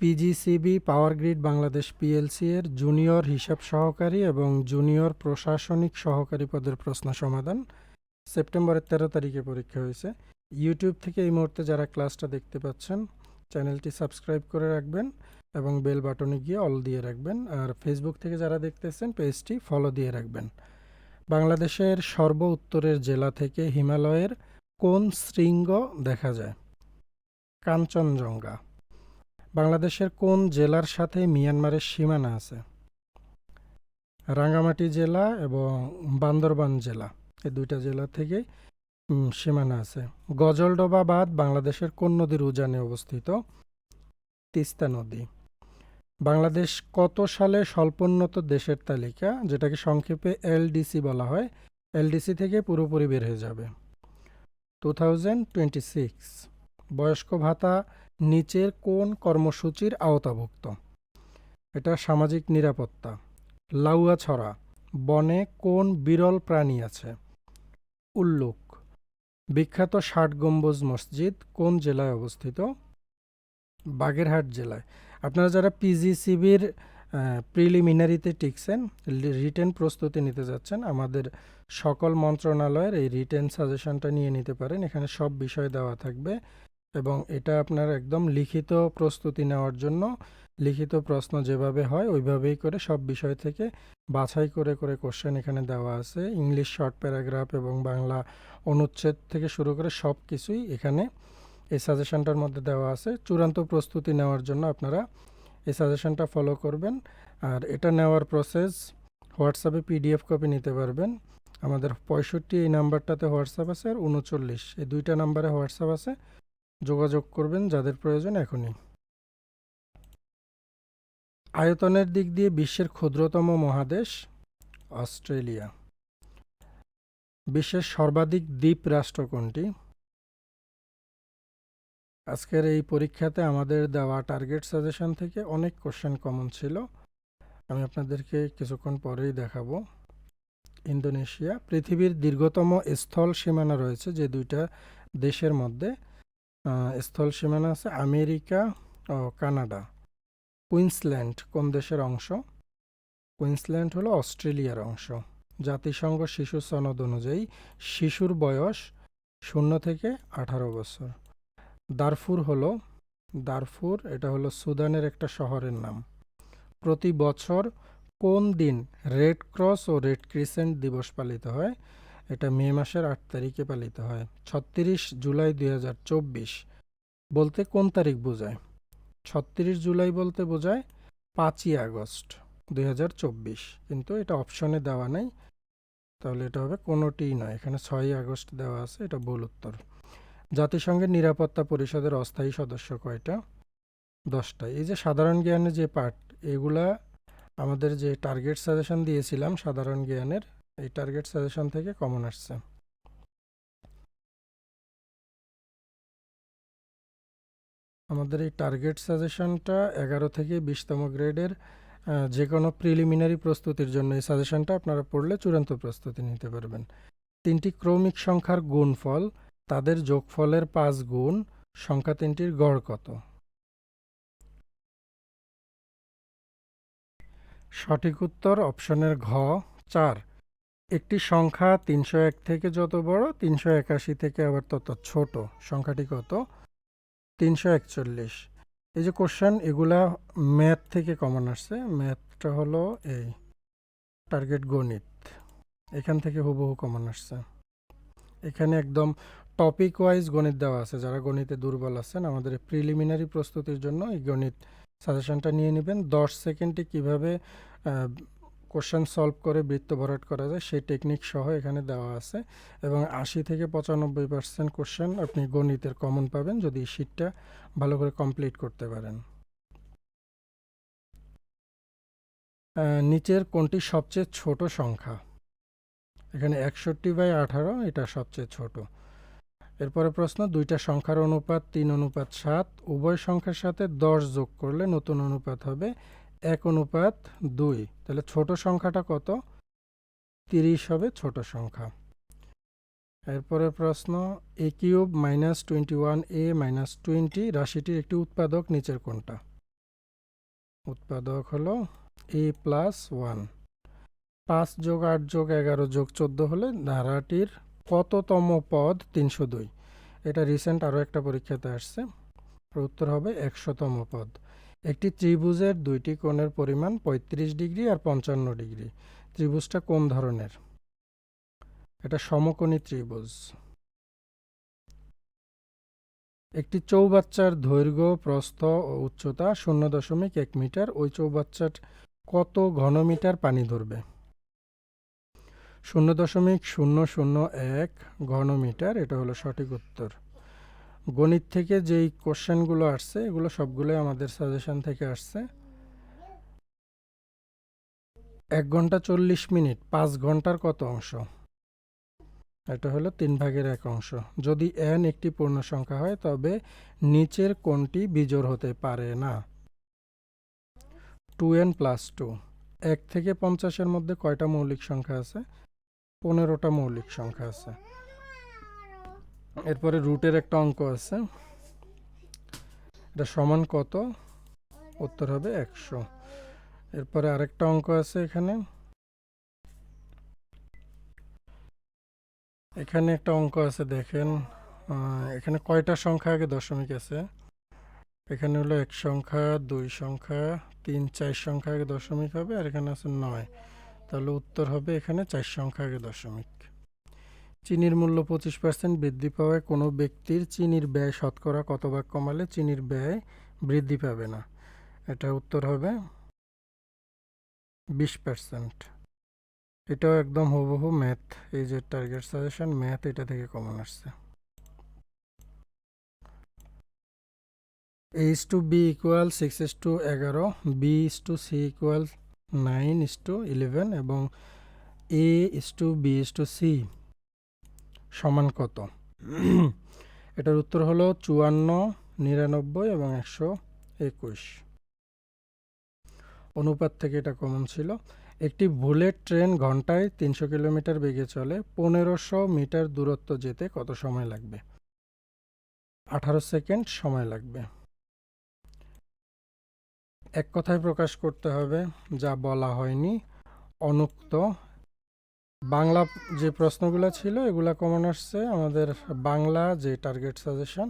PGCB power grid Bangladesh PLC এর junior হিসাব সহকারী এবং জুনিয়র প্রশাসনিক সহকারী পদের প্রশ্ন সমাধান। সেপ্টেম্বরের তেরো তারিখে পরীক্ষা হয়েছে। ইউটিউব থেকে এই মুহূর্তে যারা ক্লাসটা দেখতে পাচ্ছেন, চ্যানেলটি সাবস্ক্রাইব করে রাখবেন এবং বেল বাটনে গিয়ে অল দিয়ে রাখবেন। আর ফেসবুক থেকে যারা দেখতেছেন, পেজটি ফলো দিয়ে রাখবেন। বাংলাদেশের সর্ব উত্তরের জেলা থেকে হিমালয়ের কোন শৃঙ্গ দেখা যায়? কাঞ্চনজঙ্ঘা। বাংলাদেশের কোন জেলার সাথে মিয়ানমারের সীমানা আছে? রাঙ্গামাটি জেলা এবং বান্দরবান জেলা। এই দুইটা জেলা থেকে সীমানা আছে। গজলডোবা বাঁধ বাংলাদেশের কোন নদীর উজানে অবস্থিত? তিস্তা নদী। বাংলাদেশ কত সালে স্বল্পোন্নত দেশের তালিকা, যেটাকে সংক্ষেপে এলডিসি বলা হয়, এলডিসি থেকে পুরোপুরি বের হয়ে যাবে। Two thousand twenty six. বয়স্ক ভাতা নিচের কোন কর্মসূচির আওতাভুক্ত? এটা সামাজিক নিরাপত্তা। লাউয়া লাউয়াছড়া, বনে কোন বিরল প্রাণী আছে? উল্লুক বিখ্যাত ষাট গম্বুজ মসজিদ কোন জেলায় অবস্থিত? বাগেরহাট জেলায়। আপনারা যারা পিজিসিবির প্রিলিমিনারিতে টিকছেন রিটেন প্রস্তুতি নিতে যাচ্ছেন, আমাদের সকল মন্ত্রণালয়ের এই রিটেন সাজেশনটা নিয়ে নিতে পারেন। এখানে সব বিষয় দেওয়া থাকবে। এবং এটা আপনার একদম লিখিত প্রস্তুতি নেওয়ার জন্য, লিখিত প্রশ্ন যেভাবে হয় ওইভাবেই করে সব বিষয় থেকে বাছাই করে করে কোশ্চেন এখানে দেওয়া আছে। ইংলিশ শর্ট প্যারাগ্রাফ এবং বাংলা অনুচ্ছেদ থেকে শুরু করে সব কিছুই এখানে এই সাজেশনটার মধ্যে দেওয়া আছে। চূড়ান্ত প্রস্তুতি নেওয়ার জন্য আপনারা এই সাজেশনটা ফলো করবেন। আর এটা নেওয়ার প্রসেস হোয়াটসঅ্যাপে পিডিএফ কপি নিতে পারবেন। আমাদের পঁয়ষট্টি এই নাম্বারটাতে হোয়াটসঅ্যাপ আছে আর উনচল্লিশ। এই দুইটা নাম্বারে হোয়াটসঅ্যাপ আছে। যোগাযোগ করবেন যাদের প্রয়োজন এখনই। আয়তনের দিক দিয়ে বিশ্বের ক্ষুদ্রতম মহাদেশ অস্ট্রেলিয়া। বিশ্বের সর্বাধিক দ্বীপ রাষ্ট্র কোনটি? আজকের এই পরীক্ষাতে আমাদের দেওয়া টার্গেট সাজেশন থেকে অনেক কোশ্চেন কমন ছিল। আমি আপনাদেরকে কিছুক্ষণ পরেই দেখাবো। ইন্দোনেশিয়া, পৃথিবীর দীর্ঘতম স্থল সীমানা রয়েছে যে দুইটা দেশের মধ্যে। স্থল সীমানা আছে আমেরিকা ও কানাডা। কুইন্সল্যান্ড কোন দেশের অংশ? কুইন্সল্যান্ড হলো অস্ট্রেলিয়ার অংশ। জাতিসংঘ শিশু সনদ অনুযায়ী শিশুর বয়স শূন্য থেকে আঠারো বছর। দারফুর হলো, দারফুর এটা হলো সুদানের একটা শহরের নাম। প্রতি বছর কোন দিন রেড ক্রস ও রেড ক্রিসেন্ট দিবস পালিত হয়? এটা মে মাসের আট তারিখে পালিত হয়, ছত্রিশ জুলাই দুই হাজার চব্বিশ। বলতে কোন তারিখ বোঝায়? ছত্রিশ জুলাই বলতে বোঝায় পাঁচই আগস্ট দুই হাজার চব্বিশ। কিন্তু এটা অপশনে দেওয়া নেই, তাহলে এটা হবে কোনোটিই নয়। এখানে ছয়ই আগস্ট দেওয়া আছে, এটা ভুল উত্তর। জাতিসংঘের নিরাপত্তা পরিষদের অস্থায়ী সদস্য কয়টা? দশটা এই যে সাধারণ জ্ঞানের যে পার্ট এগুলা আমাদের যে টার্গেট সাজেশন দিয়েছিলাম সাধারণ জ্ঞানের এই টার্গেট সাজেশন থেকে কমন আসছে। আমাদের এই টার্গেট সাজেশনটা এগারো থেকে বিশতম গ্রেডের যে কোনো প্রিলিমিনারি প্রস্তুতির জন্য এই সাজেশনটা আপনারা পড়লে চূড়ান্ত প্রস্তুতি নিতে পারবেন। তিনটি ক্রমিক সংখ্যার গুণফল, তাদের যোগফলের পাঁচ গুণ, সংখ্যা তিনটির গড় কত? সঠিক উত্তর অপশনের ঘ, চার। একটি সংখ্যা তিনশো এক থেকে যত বড়, তিনশো একাশি থেকে আবার তত ছোট। সংখ্যাটি কত? তিনশো একচল্লিশ। এই যে কোশ্চেন এগুলা ম্যাথ থেকে কমন আসছে। ম্যাথটা হলো এই টার্গেট গণিত। এখান থেকে হুবহু কমন আসছে। এখানে একদম টপিক ওয়াইজ গণিত দেওয়া আছে। যারা গণিতে দুর্বল আছেন, আমাদের প্রিলিমিনারি প্রস্তুতির জন্য এই গণিত সাজেশনটা নিয়ে নেবেন। দশ সেকেন্ডে কীভাবে কোশ্চেন সলভ করে বৃত্ত ভরাট করা যায়, সেই টেকনিক সহ এখানে দেওয়া আছে। এবং আশি থেকে পঁচানব্বই পার্সেন্ট কোশ্চেন আপনি গণিতের কমন পাবেন যদি শীটটা ভালো করে কমপ্লিট করতে পারেন। নিচের কোনটি সবচেয়ে ছোট সংখ্যা? এখানে একষট্টি বাই আঠারো, এটা সবচেয়ে ছোট। এরপরে প্রশ্ন, দুইটা সংখ্যার অনুপাত তিন, অনুপাত সাত, উভয় সংখ্যার সাথে দশ যোগ করলে নতুন অনুপাত হবে এক অনুপাত দুই। তাহলে ছোট সংখ্যাটা কত? তিরিশ হবে ছোট সংখ্যা। এরপরে প্রশ্ন, A cube minus twenty one A minus twenty রাশিটির একটি উৎপাদক নিচের কোনটা? উৎপাদক হলো এ প্লাস ওয়ান। পাঁচ যোগ আট যোগ এগারো যোগ চোদ্দ হলে ধারাটির কততম পদ? তিনশো দুই। এটা রিসেন্ট আরও একটা পরীক্ষাতে আসছে। উত্তর হবে একশোতম পদ। একটি ত্রিভুজের দুইটি কোণের পরিমাণ পঁয়ত্রিশ ডিগ্রি আর পঞ্চান্ন ডিগ্রি। ত্রিভুজটা কোন ধরনের? এটা সমকোণী ত্রিভুজ। একটি চৌবাচ্চার দৈর্ঘ্য, প্রস্থ ও উচ্চতা শূন্য দশমিক এক মিটার। ওই চৌবাচ্চার কত ঘনমিটার পানি ধরবে? শূন্য দশমিক শূন্য শূন্য এক ঘনমিটার, এটা হলো সঠিক উত্তর। গণিত থেকে যেই কোশ্চেনগুলো আসছে, এগুলো সবগুলোই আমাদের সাজেশন থেকে আসছে। এক ঘণ্টা চল্লিশ মিনিট, পাঁচ ঘণ্টার কত অংশ? এটা হলো তিন ভাগের এক অংশ। যদি এন একটি পূর্ণ সংখ্যা হয়, তবে নিচের কোনটি বিজোড় হতে পারে না। টু এন প্লাস টু এক থেকে পঞ্চাশের মধ্যে কয়টা মৌলিক সংখ্যা আছে? পনেরোটা মৌলিক সংখ্যা আছে। এরপরে রুটের একটা অঙ্ক আছে। এটা সমান কত? উত্তর হবে একশো। এরপরে আরেকটা অঙ্ক আছে এখানে। এখানে একটা অঙ্ক আছে, দেখেন। এখানে কয়টা সংখ্যা আগে দশমিক আছে? এখানে হলো এক সংখ্যা, দুই সংখ্যা, তিন, চার সংখ্যা আগে দশমিক হবে, আর এখানে আছে নয়। তাহলে উত্তর হবে এখানে চার সংখ্যা আগে দশমিক। চিনির মূল্য পঁচিশ পার্সেন্ট বৃদ্ধি পাওয়ায় কোনো ব্যক্তির চিনির ব্যয় শতকরা কত ভাগ কমালে চিনির ব্যয় বৃদ্ধি পাবে না? এটা উত্তর হবে বিশ পার্সেন্ট এটাও একদম হুবহু ম্যাথ এই যে টার্গেট সাজেশন ম্যাথ এটা থেকে কমন আসছে। H to B equal six is to এগারো B is to C equal nine is to eleven এবং A is to B is to C সমান কত? এটার উত্তর হলো চুয়ান্ন, নিরানব্বই এবং একশো একুশ। অনুপাত থেকে এটা কমন ছিল। একটি বুলেট ট্রেন ঘন্টায় তিনশো কিলোমিটার বেগে চলে, পনেরোশো মিটার দূরত্ব যেতে কত সময় লাগবে? আঠারো সেকেন্ড সময় লাগবে। এক কথায় প্রকাশ করতে হবে, যা বলা হয়নি, অনুক্ত বাংলা যে প্রশ্নগুলো ছিল, এগুলো কমন আসছে। আমাদের বাংলা যে টার্গেট সাজেশন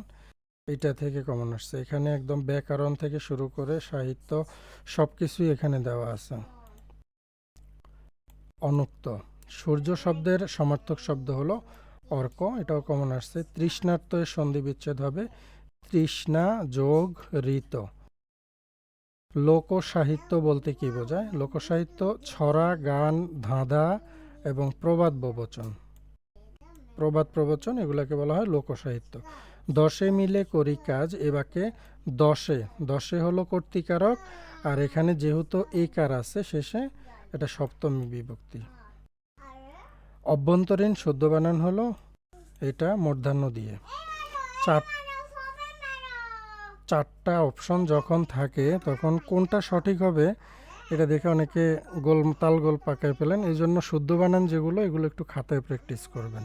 এটা থেকে কমন আসছে। এখানে একদম ব্যাকরণ থেকে শুরু করে সাহিত্য সব কিছুই এখানে দেওয়া আছে। অনুক্ত। সূর্য শব্দের সমার্থক শব্দ হলো অর্ক, এটাও কমন আসছে। তৃষ্ণার্ত এর সন্ধি বিচ্ছেদ হবে। তৃষ্ণা যোগ ঋত। লোকসাহিত্য বলতে কি বোঝায়? লোকসাহিত্য ছড়া, গান, ধাঁধা এবং প্রবাদ প্রবচন। প্রবাদ প্রবচন এগুলাকে বলা হয় লোকসাহিত্য। দশে মিলে করি কাজ, এ বাক্যে দশে। দশে হলো কর্তিকারক, আর এখানে যেহেতু একার আছে, শেষে এটা সপ্তমী বিভক্তি। অভ্যন্তরীণ শুদ্ধ বানান হলো এটা মূর্ধান্য দিয়ে। চার, চারটা অপশন যখন থাকে, তখন কোনটা সঠিক হবে এটা দেখে অনেকে গোল, তাল গোল পাকায় পেলেন এই জন্য শুদ্ধ বানান যেগুলো, এগুলো একটু খাতায় প্র্যাকটিস করবেন।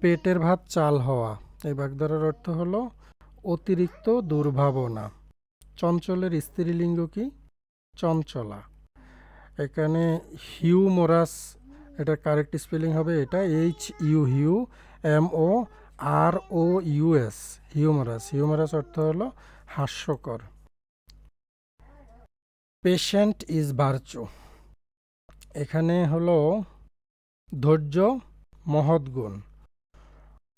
পেটের ভাত চাল হওয়া। এই বাগদারার অর্থ হলো অতিরিক্ত দুর্ভাবনা। চঞ্চলের স্ত্রীলিঙ্গ কি? চঞ্চলা। এখানে হিউমোরাস, এটা কারেক্ট স্পেলিং হবে এটা H U Hugh M O R O U S humorous. Humorous অর্থ হলো হাস্যকর। পেশেন্ট ইজ ভার্চু এখানে হলো ধৈর্য, মহৎ গুণ।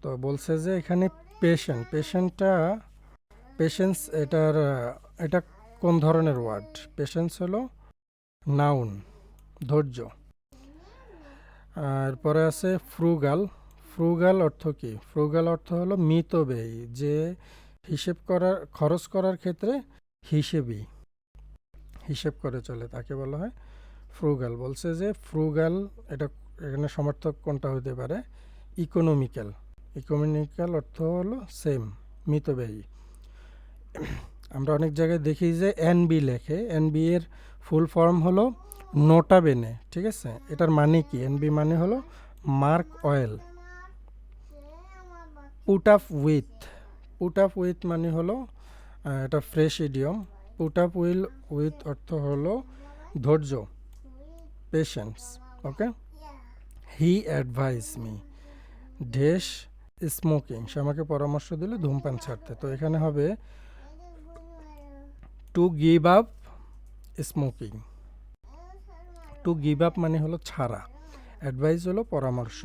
তো বলছে যে এখানে পেশেন্ট পেশেন্টটা পেশেন্স এটার, এটা কোন ধরনের ওয়ার্ড পেশেন্স হলো নাউন ধৈর্য। আর পরে আছে ফ্রুগাল ফ্রুগাল অর্থ কি? ফ্রুগাল অর্থ হলো মিতব্যয়ী যে হিসেব করার, খরচ করার ক্ষেত্রে হিসেবই হিসেব করে চলে, তাকে বলা হয় ফ্রুগাল। বলছে যে ফ্রুগাল এটা এখানে সমর্থক কোনটা হতে পারে? ইকোনমিক্যাল। ইকোনমিক্যাল অর্থ হলো সেম, মিতব্যয়ী। আমরা অনেক জায়গায় দেখি যে এনবি লেখে এনবি এর ফুল ফর্ম হলো নোটা বেনে, ঠিক আছে? এটার মানে কি? এনবি মানে হলো mark well put up with. Put up with মানে হলো এটা fresh idiom. Put up will with অর্থ হলো ধৈর্য patience okay he advise me dash smoking সে আমাকে পরামর্শ দিল ধূমপান ছাড়তে। তো এখানে হবে to give up smoking to give up মানে হলো ছাড়া। অ্যাডভাইস হলো পরামর্শ।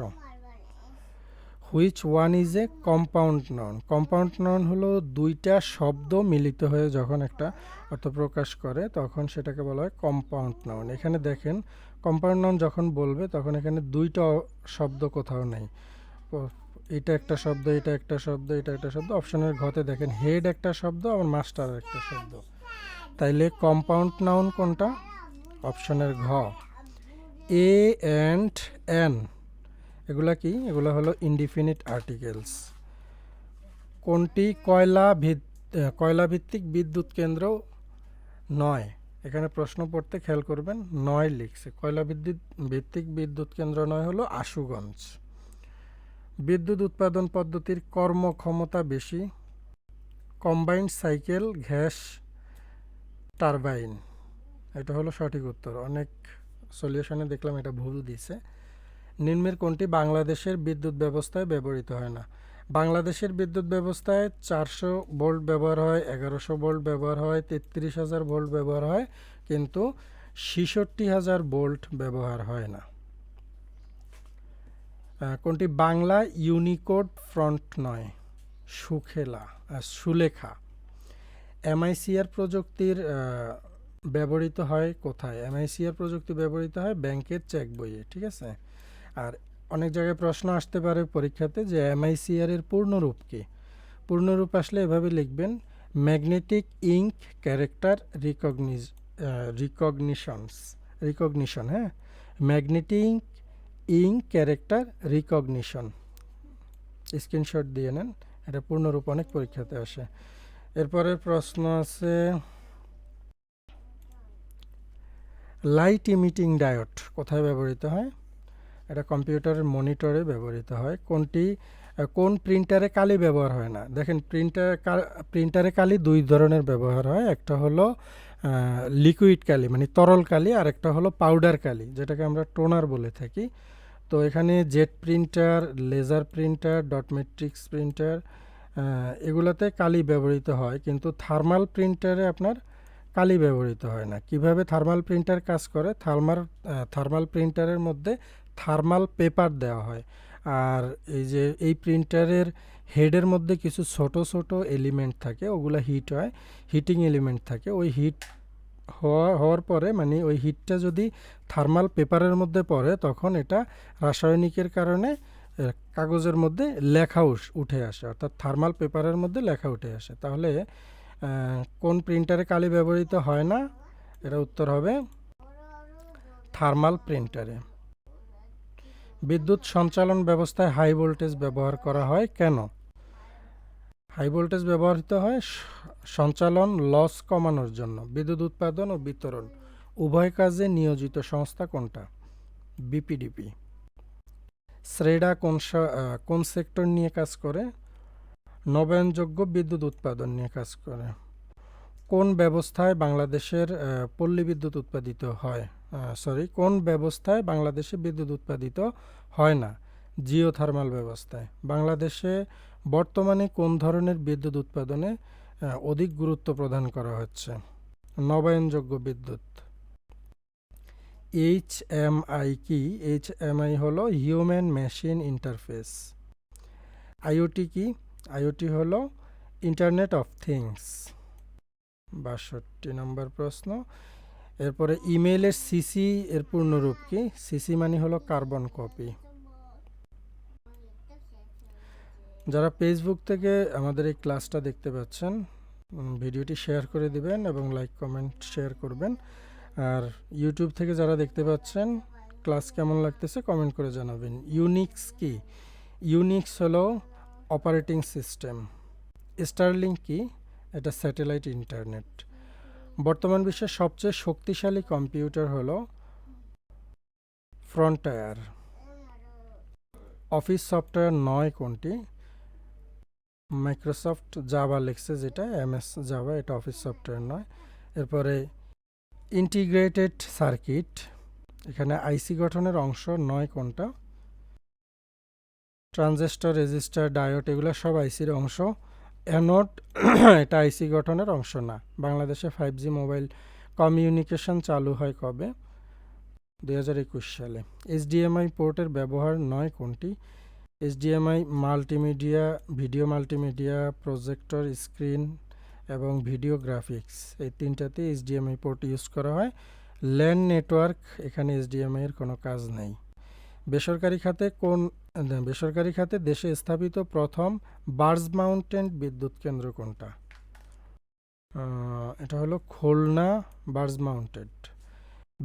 Which one is a compound noun compound noun হলো দুইটা শব্দ মিলিত হয়ে যখন একটা অর্থ প্রকাশ করে, তখন সেটাকে বলা হয় কম্পাউন্ড নাউন এখানে দেখেন কম্পাউন্ড নাউন যখন বলবে, তখন এখানে দুইটা শব্দ কোথাও নেই। এটা একটা শব্দ, এটা একটা শব্দ, এটা একটা শব্দ। অপশনের ঘতে দেখেন হেড একটা শব্দ আর মাস্টার একটা শব্দ। তাইলে কম্পাউন্ড নাউন কোনটা? অপশনের ঘ। এ অ্যান্ড এন এগুলা কি? এগুলো হলো ইনডিফিনিট আর্টিকেলস কোনটি? কয়লা ভিত আহ, কয়লা ভিত্তিক বিদ্যুৎ কেন্দ্র? নয়। এখানে প্রশ্ন পড়তে খেয়াল করবেন নয় লিখছে। কয়লা বিদ্যুৎ ভিত্তিক বিদ্যুৎ কেন্দ্র নয় হলো আশুগঞ্জ। বিদ্যুৎ উৎপাদন পদ্ধতির কর্মক্ষমতা বেশি। Combined cycle gas turbine. এটা হলো সঠিক উত্তর। অনেক সলিউশনে দেখলাম এটা ভুল দিছে। নিম্নের কোনটি বাংলাদেশের বিদ্যুৎ ব্যবস্থায় ব্যবহৃত হয় না? বাংলাদেশের বিদ্যুৎ ব্যবস্থায় চারশো ভোল্ট ব্যবহার হয়, এগারোশো ভোল্ট ব্যবহার হয়, তেত্রিশ হাজার ভোল্ট ব্যবহার হয়, কিন্তু ছেষট্টি হাজার ভোল্ট ব্যবহার হয় না। কোনটি বাংলা ইউনিকোড ফ্রন্ট নয়? সুখেলা সুলেখা। এমআইসিআর প্রযুক্তির ব্যবহৃত হয় কোথায়? এমআইসিআর প্রযুক্তি ব্যবহৃত হয় ব্যাংকের চেক বইয়ে, ঠিক আছে? আর অনেক জায়গায় প্রশ্ন আসতে পারে পরীক্ষাতে যে এমআইসিআর এর পূর্ণরূপ কি? পূর্ণরূপ আসলে এভাবে লিখবেন magnetic ink character recognize recognitions recognition হ্যাঁ? Magnetic ink character recognition screenshot দিয়ে নেন, এটা পূর্ণরূপ অনেক পরীক্ষাতে আসে। এরপরের প্রশ্ন আছে লাইট ইমিটিং ডায়োড কোথায় ব্যবহৃত হয়? এটা কম্পিউটারের মনিটরে ব্যবহৃত হয়। কোনটি কোন প্রিন্টারে কালি ব্যবহার হয় না? দেখেন প্রিন্টার প্রিন্টারে কালি দুই ধরনের ব্যবহার হয়। একটা হলো লিকুইড কালি মানে তরল কালি, আর একটা হলো পাউডার কালি, যেটাকে আমরা টোনার বলে থাকি। তো এখানে jet printer laser printer dot printer এগুলোতে কালি ব্যবহৃত হয়। কিন্তু থার্মাল প্রিন্টারে আপনার কালি ব্যবহৃত হয় না। কীভাবে থার্মাল প্রিন্টার কাজ করে? থার্মাল থার্মাল প্রিন্টারের মধ্যে থার্মাল পেপার দেওয়া হয়। আর এই যে, এই প্রিন্টারের হেডের মধ্যে কিছু ছোট ছোট এলিমেন্ট থাকে, ওগুলো হিট হয় হিটিং এলিমেন্ট থাকে। ওই হিট হওয়া, হওয়ার পরে মানে ওই হিটটা যদি থার্মাল পেপারের মধ্যে পড়ে, তখন এটা রাসায়নিকের কারণে কাগজের মধ্যে লেখা উঠে আসে। অর্থাৎ থার্মাল পেপারের মধ্যে লেখা উঠে আসে। তাহলে কোন প্রিন্টারে কালি ব্যবহৃত হয় না? এটা উত্তর হবে থার্মাল প্রিন্টারে বিদ্যুৎ সঞ্চালন ব্যবস্থায় হাই ভোল্টেজ ব্যবহার করা হয় কেন? হাই ভোল্টেজ ব্যবহৃত হয় সঞ্চালন লস কমানোর জন্য। বিদ্যুৎ উৎপাদন ও বিতরণ, উভয় কাজে নিয়োজিত সংস্থা কোনটা? বিপিডিপি। শ্রেডা কোন কোন সেক্টর নিয়ে কাজ করে? নবায়নযোগ্য বিদ্যুৎ উৎপাদন নিয়ে কাজ করে। কোন ব্যবস্থায় বাংলাদেশের পল্লী বিদ্যুৎ উৎপাদিত হয়? সরি কোন ব্যবস্থায় বাংলাদেশে বিদ্যুৎ উৎপাদিত হয় না? জিওথার্মাল ব্যবস্থায়। বাংলাদেশে বর্তমানে কোন ধরনের বিদ্যুৎ উৎপাদনে অধিক গুরুত্ব প্রদান করা হচ্ছে? নবায়নযোগ্য বিদ্যুৎ। এইচ এম আই কি? এইচ এম আই হলো হিউম্যান মেশিন ইন্টারফেস। আইওটি কি? আইওটি হলো ইন্টারনেট অফ থিংস। বাষট্টি নম্বর প্রশ্ন। এরপরে ইমেইলের সিসি এর পূর্ণরূপ কি? সিসি মানে হলো কার্বন কপি। যারা ফেসবুক থেকে আমাদের এই ক্লাসটা দেখতে পাচ্ছেন ভিডিওটি শেয়ার করে দিবেন এবং লাইক, কমেন্ট, শেয়ার করবেন। আর ইউটিউব থেকে যারা দেখতে পাচ্ছেন, ক্লাস কেমন লাগতেছে কমেন্ট করে জানাবেন। ইউনিক্স কি? ইউনিক্স হলো অপারেটিং সিস্টেম স্টারলিং কি? এটা স্যাটেলাইট ইন্টারনেট বর্তমান বিশ্বের সবচেয়ে শক্তিশালী কম্পিউটার হলো ফ্রন্টায়ার। অফিস সফটওয়্যার নয় কোনটি? মাইক্রোসফট, জাভা লেখছে যেটা, এমএস, জাভা, এটা অফিস সফটওয়্যার নয়। এরপরে ইন্টিগ্রেটেড সার্কিট, এখানে আইসি গঠনের অংশ নয় কোনটা? ট্রানজিস্টর, রেজিস্টার, ডায়োড, এগুলো সব আইসির অংশ। অ্যানোড এটা আইসি গঠনের অংশ না। বাংলাদেশে ফাইভ জি মোবাইল কমিউনিকেশন চালু হয় কবে? দুই হাজার একুশ সালে। এইচডিএমআই পোর্টের ব্যবহার নয় কোনটি? HDMI multimedia video multimedia projector screen এবং ভিডিও গ্রাফিক্স এই তিনটাতে এইচডিএমআই পোর্ট ইউজ করা হয়। ল্যান্ড নেটওয়ার্ক এখানে এইচডিএমআই এর কোনো কাজ নেই। বেসরকারি খাতে কোন বেসরকারি খাতে দেশে স্থাপিত প্রথম বার্জ মাউন্টেন বিদ্যুৎ কেন্দ্র কোনটা? এটা হলো খুলনা বার্জ মাউন্টেড।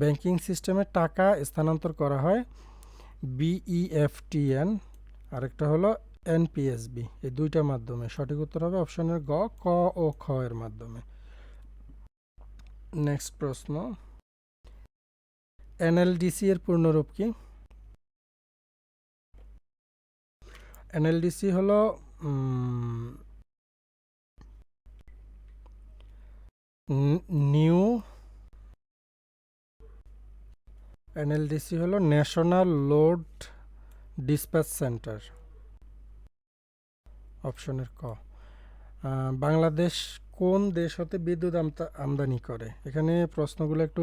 ব্যাংকিং সিস্টেমে টাকা স্থানান্তর করা হয় বিইএফটিএন, আরেকটা হলো এনপিএসবি। এই দুইটা মাধ্যমে। সঠিক উত্তর হবে অপশনের গ, ক ও খ এর মাধ্যমে। নেক্সট প্রশ্ন। এনএলডিসি এর পূর্ণরূপ কি? এনএলডিসি হলো নিউ এনএলডিসি হলো ন্যাশনাল লোড ডিসপ্যাচ সেন্টার, অপশনের ক। বাংলাদেশ কোন দেশ হতে বিদ্যুৎ আমদানি করে? এখানে প্রশ্নগুলো একটু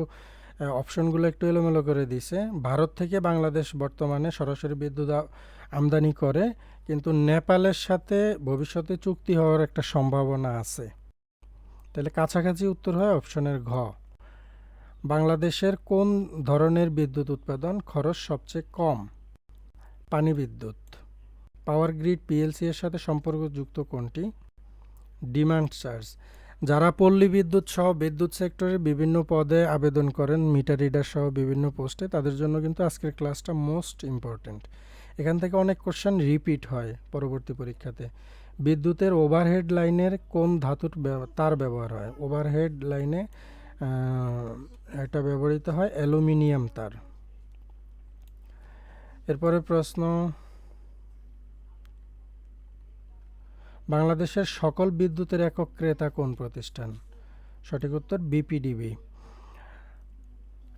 অপশনগুলো একটু এলোমেলো করে দিছে। ভারত থেকে বাংলাদেশ বর্তমানে সরাসরি বিদ্যুৎ আমদানি করে, কিন্তু নেপালের সাথে ভবিষ্যতে চুক্তি হওয়ার একটা সম্ভাবনা আছে। তাহলে কাছাকাছি উত্তর হয় অপশনের ঘ। বাংলাদেশের কোন ধরনের বিদ্যুৎ উৎপাদন খরচ সবচেয়ে কম? পানি বিদ্যুৎ। পাওয়ার গ্রিড পিএলসি এর সাথে সম্পর্কযুক্ত কোনটি? Demand charge. যারা পল্লী বিদ্যুৎ সহ বিদ্যুৎ সেক্টরে বিভিন্ন পদে আবেদন করেন, মিটার রিডার সহ বিভিন্ন পোস্টে, তাদের জন্য কিন্তু আজকের ক্লাসটা মোস্ট ইম্পর্ট্যান্ট এখান থেকে অনেক কোশ্চেন রিপিট হয় পরবর্তী পরীক্ষাতে। বিদ্যুতের ওভারহেড লাইনের কোন ধাতুর তার ব্যবহার হয়? ওভারহেড লাইনে এটা ব্যবহৃত হয় অ্যালুমিনিয়াম তার। এরপরে প্রশ্ন, বাংলাদেশের সকল বিদ্যুতের একক ক্রেতা কোন প্রতিষ্ঠান? সঠিক উত্তর বিপিডিবি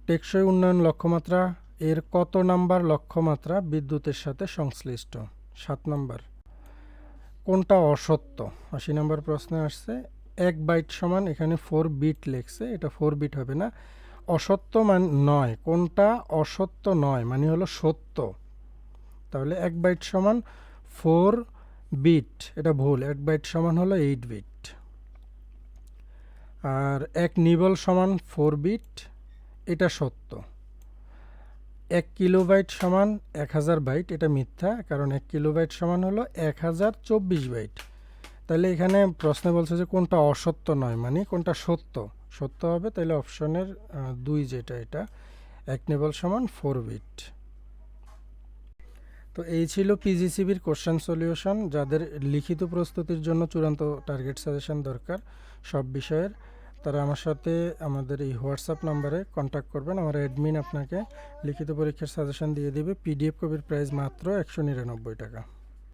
টেকসই উন্নয়ন লক্ষ্যমাত্রা এর কত নাম্বার লক্ষ্যমাত্রা বিদ্যুতের সাথে সংশ্লিষ্ট? সাত নাম্বার। কোনটা অসত্য? আশি নাম্বার প্রশ্নে আসছে, এক বাইট সমান এখানে ফোর বিট লেখছে, এটা ফোর বিট হবে না। অসত্য মান নয়। কোনটা অসত্য নয়? মানে হলো সত্য। তাহলে এক বাইট সমান ফোর বিট এটা ভুল। এক বাইট সমান হলো এইট বিট আর এক নিবল সমান ফোর বিট এটা সত্য। এক কিলোবাইট সমান এক হাজার বাইট, এটা মিথ্যা, কারণ এক কিলোবাইট সমান হলো এক হাজার চব্বিশ বাইট। তাহলে এখানে প্রশ্নে বলছে যে কোনটা অসত্য নয় মানে কোনটা সত্য? সত্য হবে তাহলে অপশনের দুই যেটা এটা, এক নেবল সমান ফোর বিট। তো এই ছিল পিজিসিবির কোশ্চেন সলিউশন, যাদের লিখিত প্রস্তুতির জন্য চূড়ান্ত টার্গেট সাজেশন দরকার, সব বিষয়ের তারা আমার সাথে আমাদের এই হোয়াটসঅ্যাপ নাম্বারে কন্ট্যাক্ট করবেন। আমার অ্যাডমিন আপনাকে লিখিত পরীক্ষার সাজেশন দিয়ে দেবে। পিডিএফ কপির প্রাইস মাত্র একশো নিরানব্বই টাকা।